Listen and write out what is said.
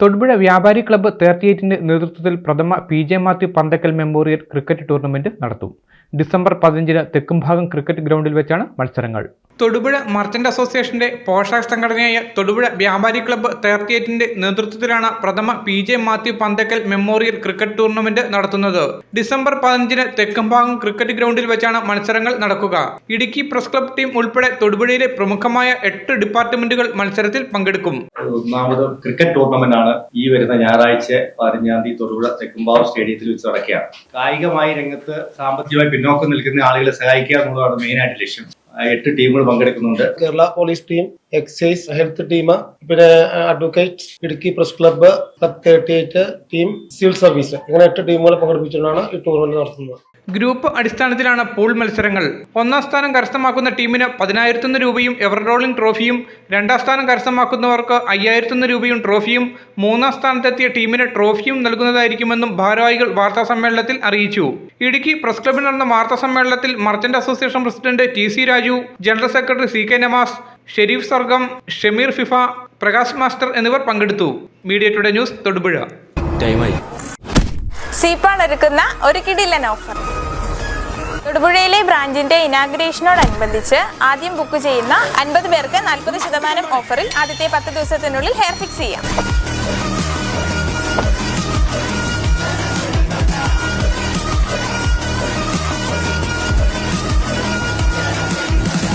തൊടുപുഴ വ്യാപാരി club thirty എയ്റ്റിന്റെ നേതൃത്വത്തിൽ പ്രഥമ P J Mathew Panthakkal memorial cricket tournament നടത്തും. ഡിസംബർ പതിനഞ്ചിന് തെക്കുംഭാഗം ക്രിക്കറ്റ് ഗ്രൗണ്ടിൽ വെച്ചാണ് മത്സരങ്ങൾ. തൊടുപുഴ മർച്ചന്റ് അസോസിയേഷന്റെ പോഷക സംഘടനയായ തൊടുപുഴ വ്യാപാരി ക്ലബ്ബ് തേർട്ടി നേതൃത്വത്തിലാണ് പ്രഥമ P J Mathew Panthakkal memorial cricket tournament നടത്തുന്നത്. ഡിസംബർ പതിനഞ്ചിന് തെക്കുംഭാഗം ക്രിക്കറ്റ് ഗ്രൗണ്ടിൽ വെച്ചാണ് മത്സരങ്ങൾ നടക്കുക. ഇടുക്കി പ്രസ് ക്ലബ് ടീം ഉൾപ്പെടെ തൊടുപുഴയിലെ പ്രമുഖമായ എട്ട് ഡിപ്പാർട്ട്മെന്റുകൾ മത്സരത്തിൽ പങ്കെടുക്കും. ഒന്നാമത് ക്രിക്കറ്റ് ടൂർണമെന്റ് ആണ് ഈ വരുന്ന ഞായറാഴ്ച പതിനഞ്ചാം തീയതി തൊടുപുഴ തെക്കുംഭാഗം സ്റ്റേഡിയത്തിൽ വെച്ച് നടക്കുകയാണ്. കായികമായി രംഗത്ത് സാമ്പത്തികമായി പിന്നോക്കം നിൽക്കുന്ന ആളുകളെ സഹായിക്കുക എന്നുള്ളതാണ് മെയിൻ ആയിട്ട് ലക്ഷ്യം. എട്ട് ടീമുകൾ പങ്കെടുക്കുന്നുണ്ട്. Kerala police team excise health team പിന്നെ advocate Idukki press club club thirty eight team civil service. ഇങ്ങനെ എട്ട് ടീമുകളെ പങ്കെടുപ്പിച്ചുകൊണ്ടാണ് ഈ ടൂർണമെന്റ് നടത്തുന്നത്. ഗ്രൂപ്പ് അടിസ്ഥാനത്തിലാണ് പൂൾ മത്സരങ്ങൾ. ഒന്നാം സ്ഥാനം കരസ്ഥമാക്കുന്ന ടീമിന് പതിനായിരത്തൊന്ന് രൂപയും എവർ റോളിംഗ് ട്രോഫിയും രണ്ടാം സ്ഥാനം കരസ്ഥമാക്കുന്നവർക്ക് അയ്യായിരത്തൊന്ന് രൂപയും ട്രോഫിയും മൂന്നാം സ്ഥാനത്തെത്തിയ ടീമിന് ട്രോഫിയും നൽകുന്നതായിരിക്കുമെന്നും ഭാരവാഹികൾ വാർത്താ സമ്മേളനത്തിൽ അറിയിച്ചു. ഇടുക്കി പ്രസ് ക്ലബ്ബിൽ നടന്ന വാർത്താ സമ്മേളനത്തിൽ merchant association president T C Raju general secretary C K Namas Sharif Sargam Shameer Fifa Prakash master എന്നിവർ പങ്കെടുത്തു. Media today news Thodupuzha. സീപ്പാൾ ഒരുക്കുന്ന ഒരു കിടിലൻ ഓഫർ തൊടുപുഴയിലെ ബ്രാഞ്ചിന്റെ ഇനാഗ്രേഷനോടനുബന്ധിച്ച് ആദ്യം ബുക്ക് ചെയ്യുന്ന അൻപത് പേർക്ക് നാൽപ്പത് ശതമാനം ഓഫറിൽ ആദ്യത്തെ പത്ത് ദിവസത്തിനുള്ളിൽ ഹെയർ ഫിക്സ് ചെയ്യാം.